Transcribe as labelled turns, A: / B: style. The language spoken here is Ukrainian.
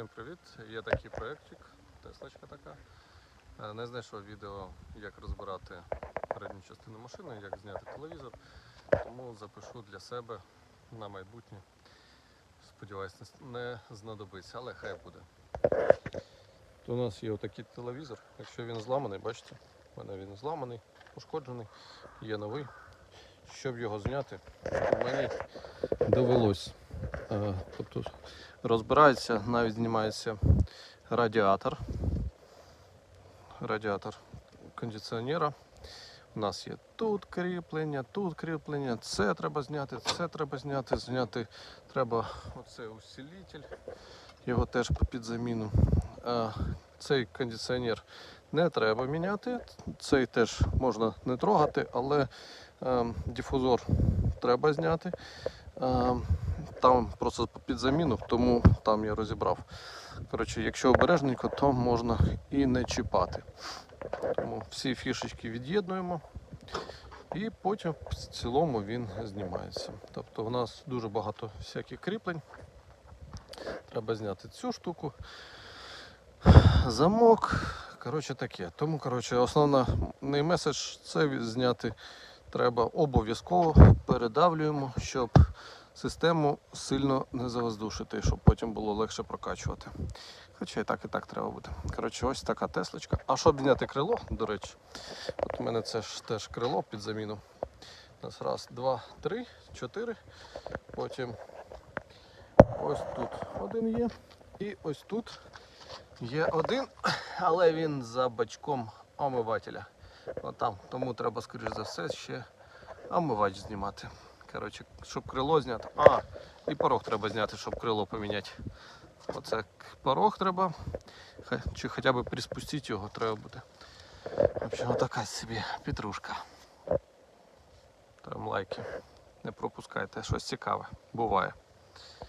A: Всім привіт! Є такий проєктик, Теслочка така. Е, Не знайшов відео, як розбирати передню частину машини, як зняти телевізор. Тому запишу для себе на майбутнє. Сподіваюсь, не знадобиться, але хай буде. У нас є отакий телевізор. Якщо він зламаний, бачите, у мене він зламаний, пошкоджений, є новий. Щоб його зняти, мені довелось. Е, Тобто розбирається, навіть знімається радіатор. Радіатор кондиціонера. У нас є тут кріплення, тут кріплення, це треба зняти, це треба зняти, зняти треба оцей усилитель, його теж під заміну. А, цей кондиціонер не треба міняти, цей теж можна не трогати, але е, дифузор треба зняти. Там просто під заміну, тому там я розібрав. Коротше, якщо обережненько, то можна і не чіпати. Тому всі фішечки від'єднуємо і потім в цілому він знімається. Тобто у нас дуже багато всяких кріплень. Треба зняти цю штуку. Замок. Коротше таке. Тому коротше, основний меседж це зняти треба обов'язково передавлюємо, щоб систему сильно не завоздушити, щоб потім було легше прокачувати. Хоча і так, і так треба буде. Коротше, ось така теслочка. А щоб зняти крило, до речі, от у мене це ж теж крило під заміну. У нас раз, два, три, чотири. Потім ось тут один є. І ось тут є один, але він за бачком омивателя. Отам. Тому треба, скоріш за все, ще омивач знімати. Коротше, щоб крило зняти. А, і порог треба зняти, щоб крило поміняти. Оце порог треба. Чи хоча б приспустити його треба буде. Взагалі, така собі петрушка. Там лайки. Не пропускайте, щось цікаве. Буває.